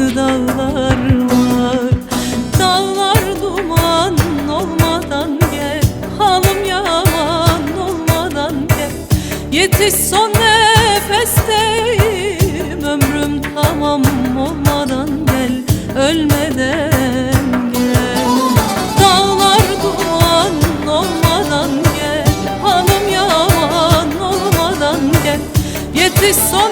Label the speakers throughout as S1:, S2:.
S1: yıkılası dağlar var. Dağlar duman olmadan gel. Halım yaman olmadan gel. Yetiş son nefesteyim. Ömrüm tamam olmadan gel. Ölmeden gel. Dağlar duman olmadan gel. Hanım yaman olmadan gel. Yetiş son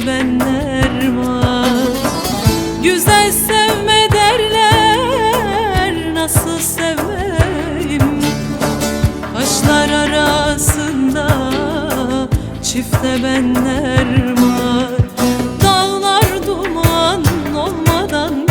S1: çifte benler var. Güzel sevme derler nasıl sevmeyim? Taşlar arasında çifte benler var. Dağlar duman olmadan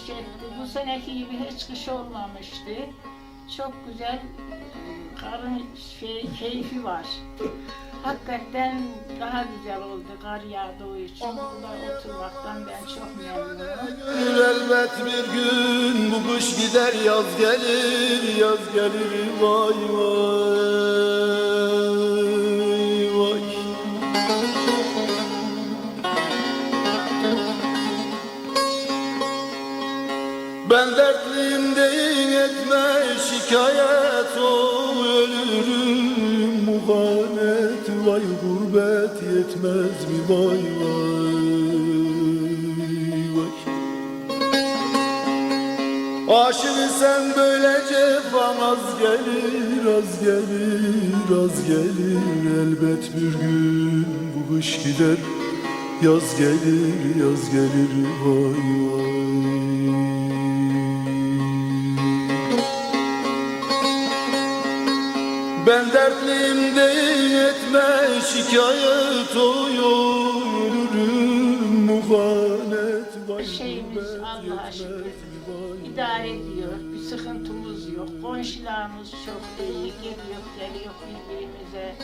S2: etti. Bu seneki gibi hiç kış olmamıştı. Çok güzel e, karın şey, keyfi var. Hakikaten daha güzel oldu kar yağdığı için. Burada oturmaktan ben çok memnunum.
S3: Elbet bir gün bu kış gider yaz gelir yaz gelir vay vay yetmez mi vay vay vay Aşık sen böyle cefam az gelir, az gelir, az gelir. Elbet bir gün bu kış gider Yaz gelir, yaz gelir. Vay vay Ben dertliyim değil etme şikayet oy ölürüm muhanet vay
S2: Şeyimiz Allah'a şükür idare ediyor. Bir sıkıntımız yok. Komşularımız çok iyi. Geliyor, geliyor birbirimize.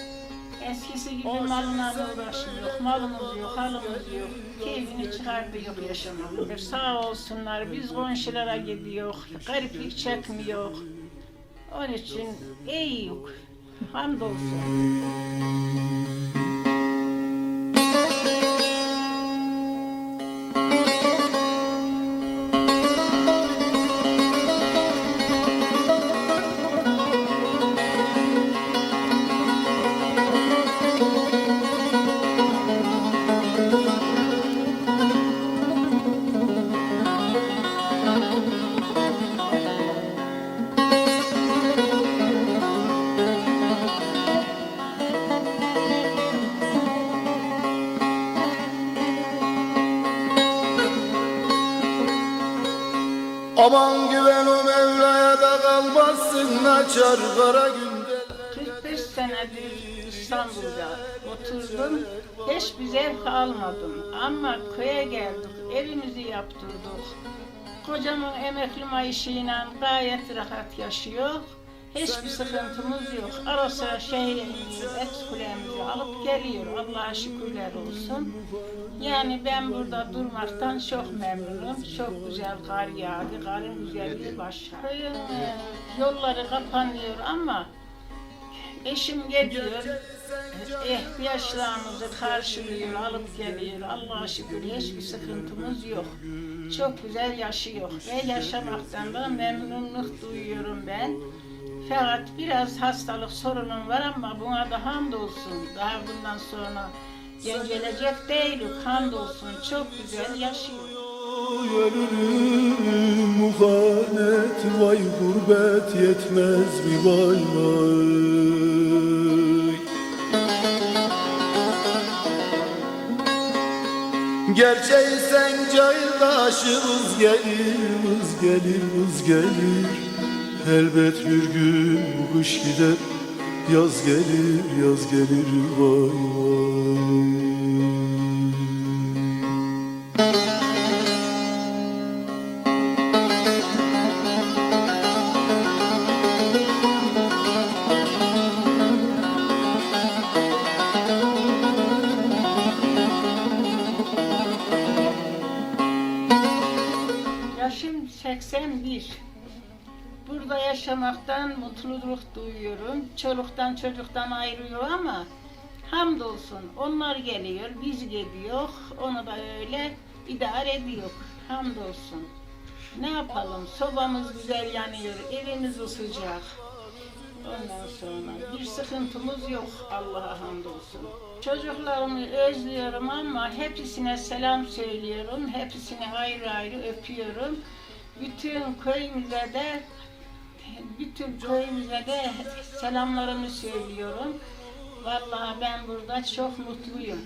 S2: Eskisi gibi malına uğraşmıyor. Malımız yok, halımız yok. Keyfini çıkartıyor yaşamak. Sağ olsunlar biz komşulara gidiyor. Gariplik çekmiyor. Onun için iyi yok. Hamdolsun.
S3: Açar kara günde
S2: 45 senedir İstanbul'da oturdum. Hiçbir zevk almadım. Ama köye geldik, evimizi yaptırdık. Kocamın emekli maaşıyla gayet rahat yaşıyor. Hiçbir sıkıntımız yok. Ara sıra şehre iniyor, ekskulemizi alıp geliyor. Allah'a şükürler olsun. Yani ben burada durmaktan çok memnunum. Çok güzel kar yağdı. Karın güzelliği başka. Köyün yolları kapanıyor ama Eşim geliyor, ihtiyaçlarımızı karşılıyor, alıp geliyor. Allah'a şükür hiçbir sıkıntımız yok. Çok güzel yaşıyor ve yaşamaktan da memnunluk duyuyorum ben. Fakat biraz hastalık sorunum var ama buna da hamdolsun. Daha bundan sonra gencelecek değilim, hamdolsun. Çok güzel yaşıyor.
S3: Ölürüm muhanet vay gurbet yetmez mi vay Gerçeği sen cahildaşı vız gelir vız gelir vız gelir. Elbet bir gün bu kış gider Yaz gelir yaz gelir vay vay
S2: 81. Burada yaşamaktan mutluluk duyuyorum. Çoluktan çocuktan ayrılıyor ama hamdolsun onlar geliyor, biz gidiyor. Onu da öyle idare ediyor. Hamdolsun. Ne yapalım? Sobamız güzel yanıyor, evimiz sıcak. Ondan sonra bir sıkıntımız yok Allah'a hamdolsun. Çocuklarımı özlüyorum ama hepsine selam söylüyorum. Hepsini ayrı ayrı öpüyorum. Bütün köyümüze de bütün köyümüze de selamlarımı söylüyorum. Vallahi ben burada çok mutluyum.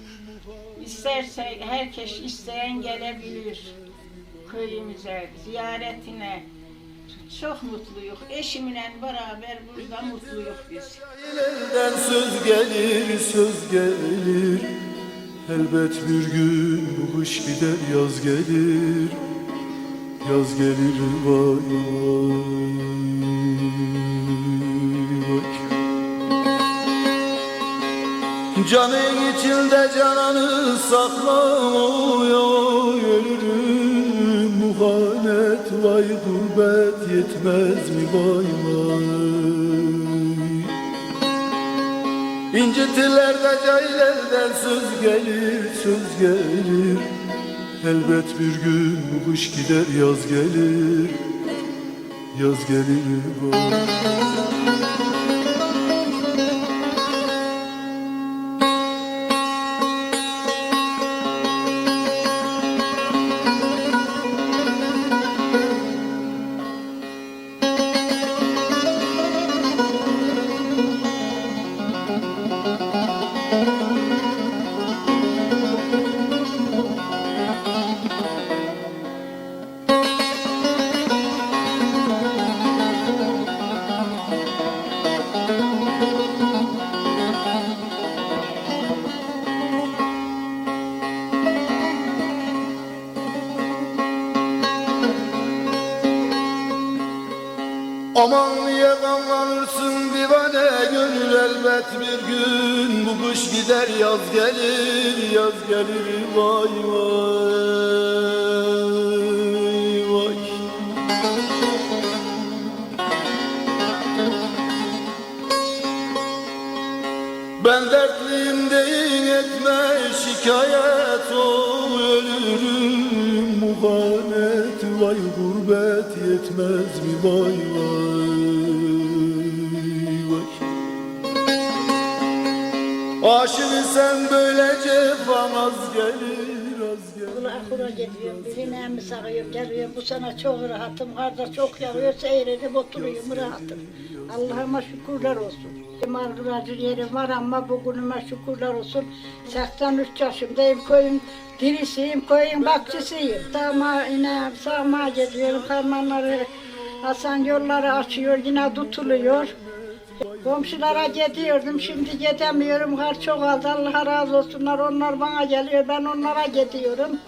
S2: İsterse herkes isteyen gelebilir köyümüze, ziyaretine. Çok mutluyuz. Eşimle beraber burada mutluyuz biz.
S3: Elden söz gelir, söz gelir Elbet bir gün bu kış gider, yaz gelir Yaz gelir vay vay. Canın içinde cananı sakla oy oy ölürüm. Muhanet vay gurbet yetmez mi vay vay? İncitirler de cahillerden söz gelir söz gelir Elbet bir gün bu kış gider yaz gelir. Yaz gelir vay gider yaz gelir yaz gelir vay vay vay. Ben dertliyim deyin etme şikayet o ölürüm. Muhanet Vay gurbet yetmez mi vay vay Aşık sen böylece az gelir az gelir
S4: Kula akura geliyorum, birine mi sarıyorum, geliyorum. Bu sene çok rahatım, karda çok yağıyor, seyredip oturuyorum rahatım. Allah'ıma şükürler olsun. Margıracı yerim var ama bugünüme şükürler olsun. 83 yaşındayım, köyün dirisiyim, köyün bakçısıyım. Sağma, yine sağma geliyorum, karmanları, Hasan yolları açıyor, yine tutuluyor. Komşulara gidiyordum, şimdi gidemiyorum. Kar çok az, Allah razı olsunlar. Onlar bana geliyor, ben onlara gidiyorum.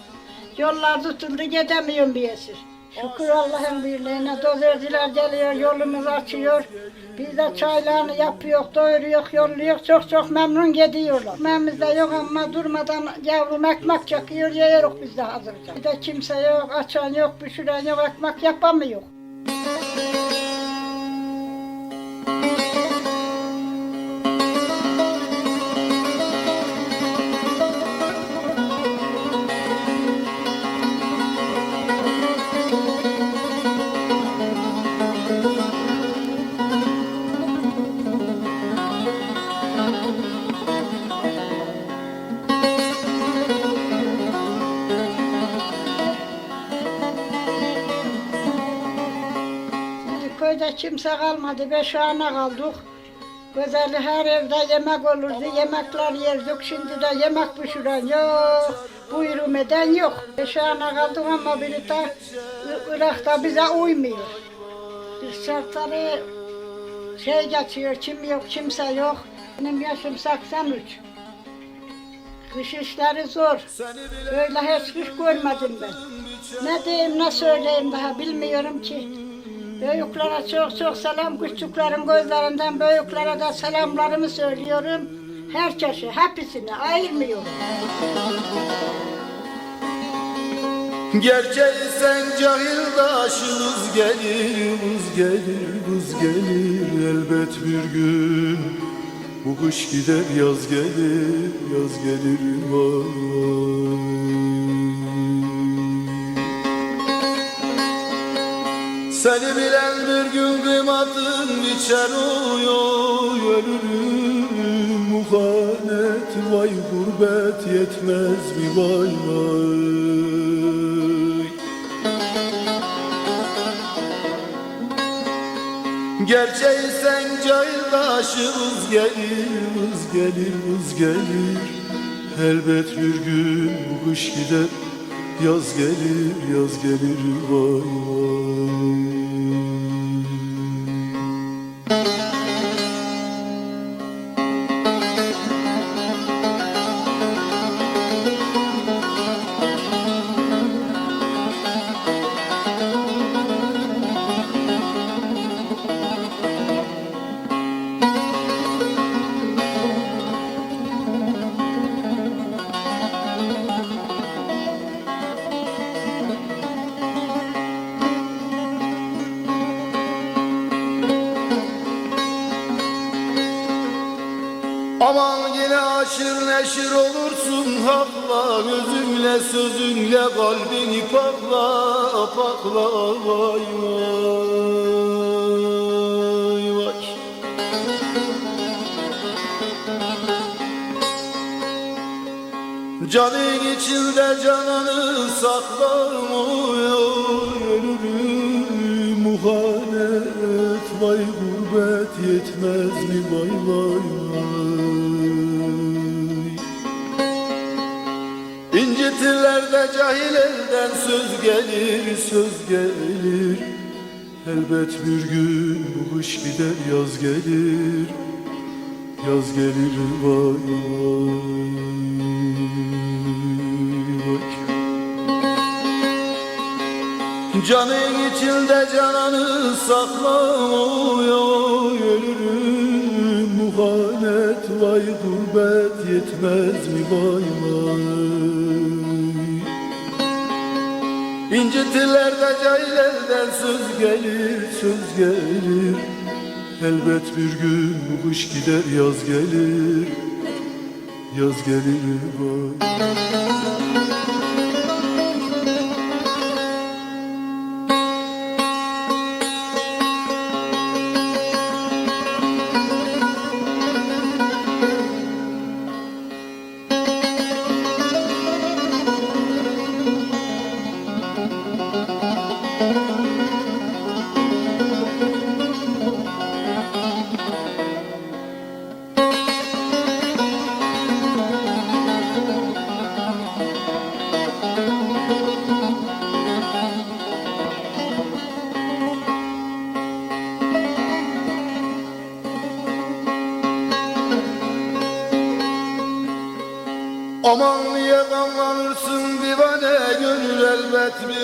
S4: Yollar tutuldu, gidemiyorum bir esir. Şükür Allah'ın birliğine. Dozerciler geliyor, yolumuzu açıyor. Biz de çaylarını yapıyor, doyuruyor, yolluyor. Çok çok memnun gidiyorlar. Memizde yok ama durmadan yavrum ekmek çakıyor, yiyoruz biz de hazırca. Bir de kimse yok, açan yok, pişiren yok, ekmek yapamıyor. Kimse kalmadı. Beş ana kaldık. Güzel her evde yemek olurdu. Yemekler yerdik. Şimdi de yemek pişiren yok. Buyurum eden yok. Beş ana kaldık ama biri de Irak'ta bize uymuyor. Şartları şey geçiyor. Kim yok, kimse yok. Benim yaşım 83. Kış işleri zor. Böyle hiç kış görmedim ben. Ne diyeyim ne söyleyeyim daha bilmiyorum ki. Büyüklere çok çok selam, küçüklerin gözlerinden büyüklere de selamlarımı söylüyorum. Herkese, hepsini ayırmıyorum.
S3: Gerçeği sen cahil daşınız gelir, vız gelir, vız gelir elbet bir gün. Bu kış gider yaz gelir, yaz gelir vay. Seni bilen bir gün kıymatın biçer oy ölürüm muhanet vay gurbet yetmez mi vay vay. Gerçeği sen cahil taşı vız gelir vız gelir vız gelir. Elbet bir gün bu kış gider Yaz gelir yaz gelir vay vay Aman yine aşır neşir olursun hakla Gözünle sözünle kalbini pakla pakla vay vay vay. Canın içinde cananı sakla oy oy ölürüm muhanet Vay gurbet yetmez mi? Vay vay vay İncitirler de cahil elden söz gelir söz gelir. Elbet bir gün bu kış gider yaz gelir. Yaz gelir vay vay. Canın içinde cananı sakla oy oy ölürüm. Vay gurbet yetmez mi vay vay İncitirler de cahil elden söz gelir söz gelir. Elbet bir gün kış gider yaz gelir. Yaz gelir vay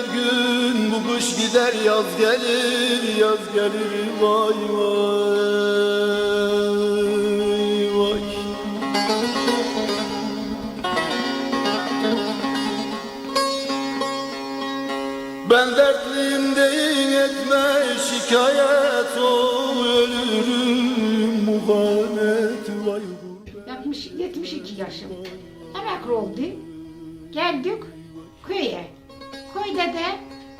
S3: bir gün Bu kış gider yaz gelir yaz gelir vay vay vay Ben dertliyim deyin etme şikayet ol ölürüm muhanet vay
S5: 60, 72 yaşım. Emekli oldu. Geldik köye. Köyde de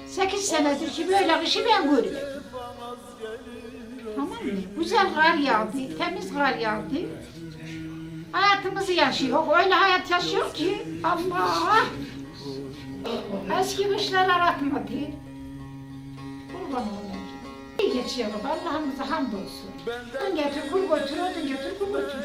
S5: 8 senedir ki böyle kışı ben görüyorum. Tamam mı? Güzel kar yağdı, temiz kar yağdı. Hayatımızı yaşıyor. Öyle hayat yaşıyor ki Allah! Eski kışlar aratmadı. Kurban olayım. İyi geçiyor. Allah'ımıza hamdolsun. Dün getir kul götür, odun getir kul götür.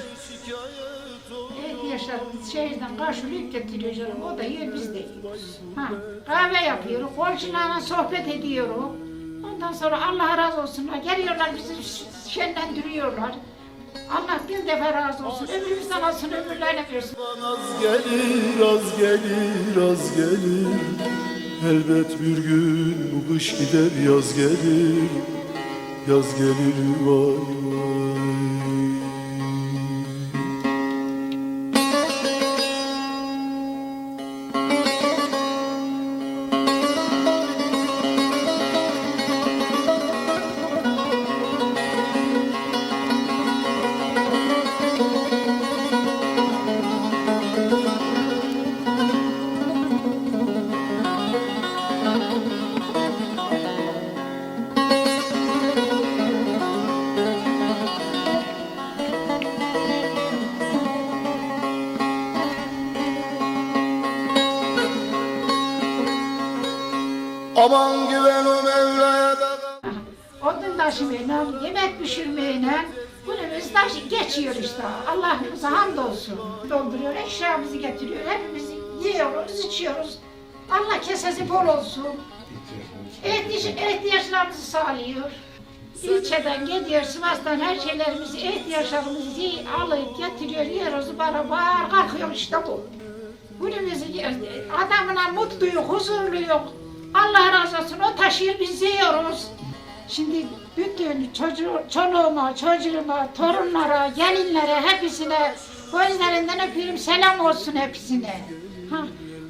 S5: Evet yaşadığımız şehirden karşılayıp getiriyor canım. O da yiyor, biz de yiyoruz. Ha, kahve yapıyoruz, komşularla sohbet ediyoruz. Ondan sonra Allah razı olsun. Geliyorlar bizi şenlendiriyorlar. Allah bin defa razı olsun. Ömrümüzden alsın, ömürlerine versin.
S3: Az gelir, az gelir, az gelir Elbet bir gün bu kış gider, yaz gelir Yaz gelir vay
S5: işte. Allah'ımıza hamdolsun. Dolduruyor, eşyamızı getiriyor. Hepimiz yiyoruz, içiyoruz. Allah kesesi bol olsun. İhtiyaç, ihtiyaçlarımızı sağlıyor. İlçeden gidiyor, Sivas'tan her şeylerimizi, ihtiyaçlarımızı alıp getiriyor, yiyoruz, beraber kalkıyor işte bu. Günümüzü adamına mutluyuz, huzurluyuz. Allah razı olsun, o taşıyor, biz yiyoruz. Şimdi bütün çocuğu, çoluğuma, çocuğuma, torunlara, gelinlere, hepsine gözlerinden öpüyorum, selam olsun hepsine. Ha,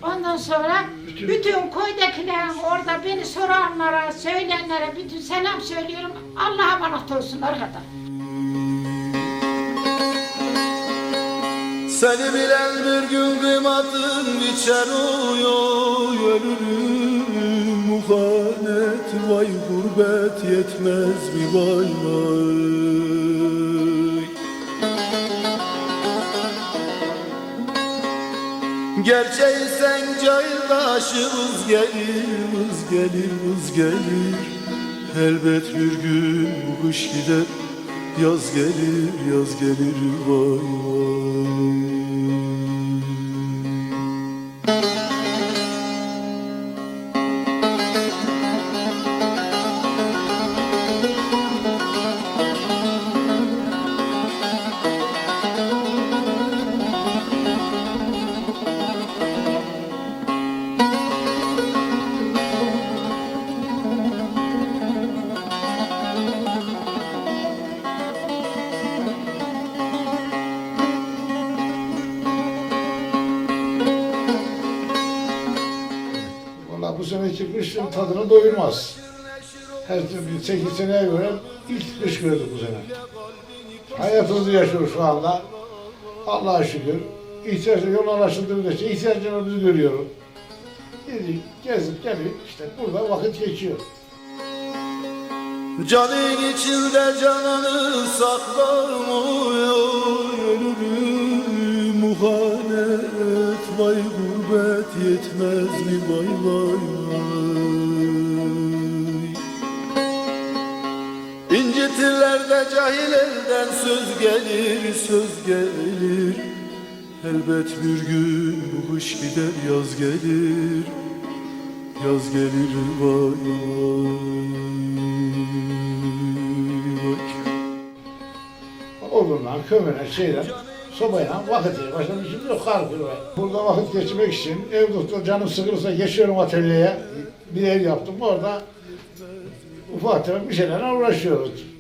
S5: ondan sonra bütün köydekiler, orada beni soranlara, söyleyenlere bütün selam söylüyorum. Allah'a emanet olsunlar kadar.
S3: Seni bilen bir gün kıymatın biçer oy ölürüm muhanet vay gurbet yetmez mi vay vay. Gerçeği sen cahildaşı vız gelir vız gelir vız gelir. Elbet bir gün bu kış gider Yaz gelir, yaz gelir vay vay
S6: Her türlü 8 seneye göre ilk kış gördük bu sene. Hayatımızı yaşıyoruz şu anda. Allah'a şükür. İhtiyacı yol anlaşıldığı müddetçe ihtiyacımızı görüyoruz. Gidip gezip gelip işte burada vakit geçiyor.
S3: Canın içinde canını saklamıyor Ölürüm muhanet Vay gurbet yetmez mi vay vay İncitirler de cahil elden söz gelir söz gelir Elbet bir gün bu kış gider yaz gelir Yaz gelir vay vay
S6: Odundan, kömüre, şeyden, sobayla vakit. Başka bir şey yok. Kar. Burada vakit geçirmek için ev tuttu. Canım sıkılırsa geçiyorum atölyeye. Bir ev yaptım. Orada ufak tefek bir şeylerle uğraşıyoruz.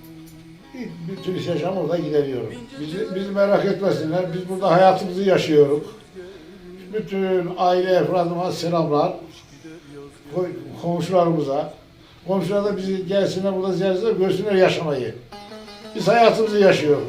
S6: Bir, bir tür yaşam orada gideriyorum. Bizi, bizi merak etmesinler. Biz burada hayatımızı yaşıyoruz. Bütün aile efradıma selamlar. Ko- Komşularımıza. Komşular da bizi gelsinler burada ziyaret etsinler, görsünler yaşamayı. Biz hayatımızı yaşıyoruz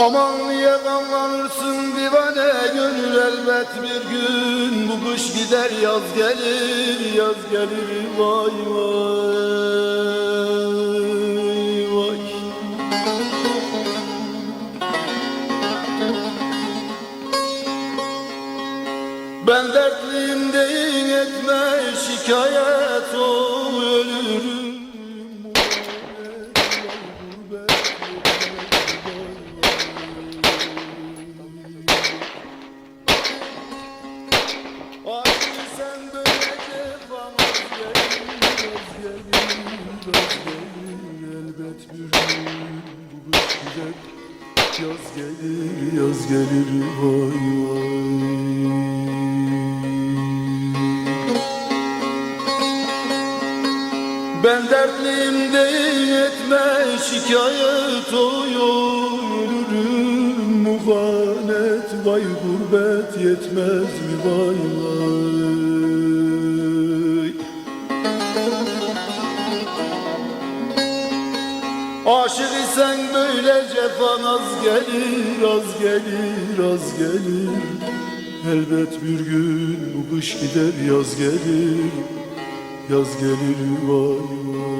S3: Aman niye kanlanırsın divane gönül elbet bir gün Bu kış gider yaz gelir yaz gelir vay vay Ben dertliyim etme şikayet oy ölürüm muhanet Vay gurbet yetmez mi vay vay cefan az gelir, az gelir, az gelir. Elbet bir gün bu kış gider yaz gelir. Yaz gelir vay vay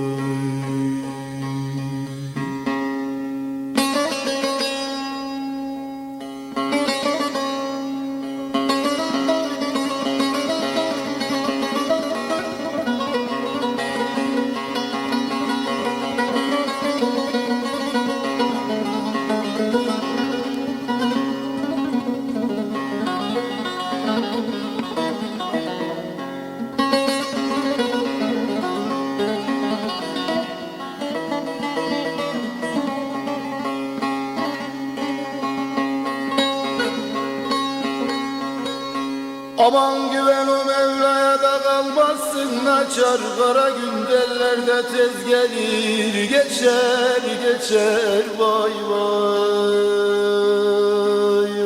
S3: Açar kara gündellerde tez gelir Geçer geçer vay vay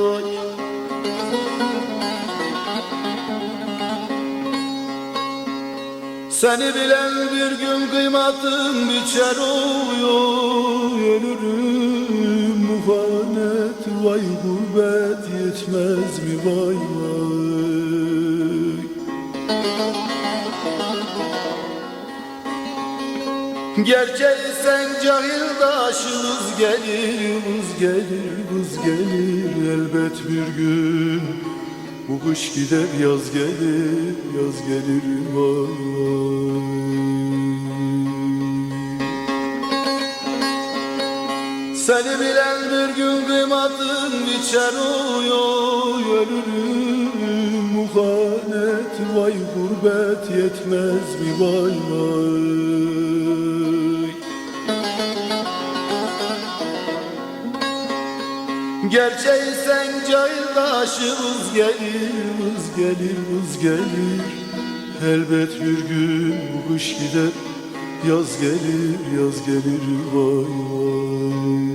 S3: vay. Seni bilen bir gün kıymatın biçer oluyor Ölürüm. Muhanet vay gurbet yetmez mi vay vay Gerçeği sen cahil daşımız gelir, buz gelir, buz gelir elbet bir gün. Bu kış gider yaz gelir, yaz gelir vay. Seni bilen bir gün kıymatın biçer oy oy ölürüm muhanet vay gurbet yetmez mi vay vay. Gerçeği sen cahildaşı vız gelir vız gelir vız gelir. Elbet bir gün bu kış gider Yaz gelir yaz gelir vay vay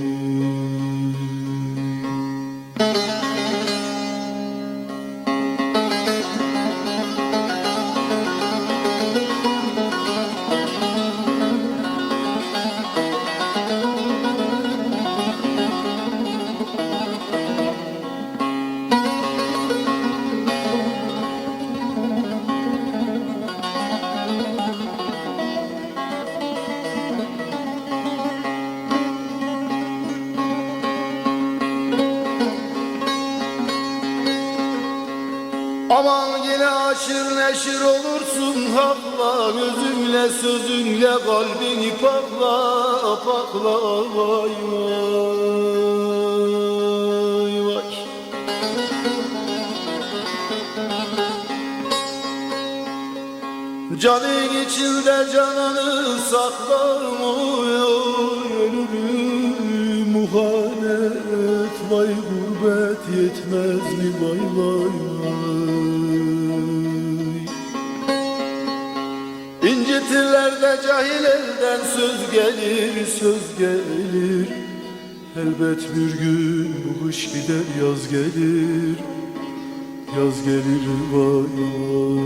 S3: yetmez mi vay vay vay İncitirler de cahil elden söz gelir söz gelir. Elbet bir gün bu kış gider yaz gelir. Yaz gelir vay vay.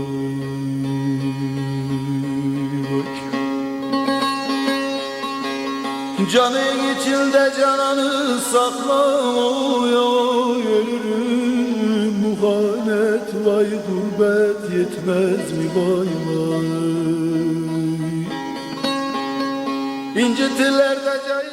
S3: Vay Canın içinde cananı sakla vay gurbet yetmez mi vay vay? İncitirler de cahil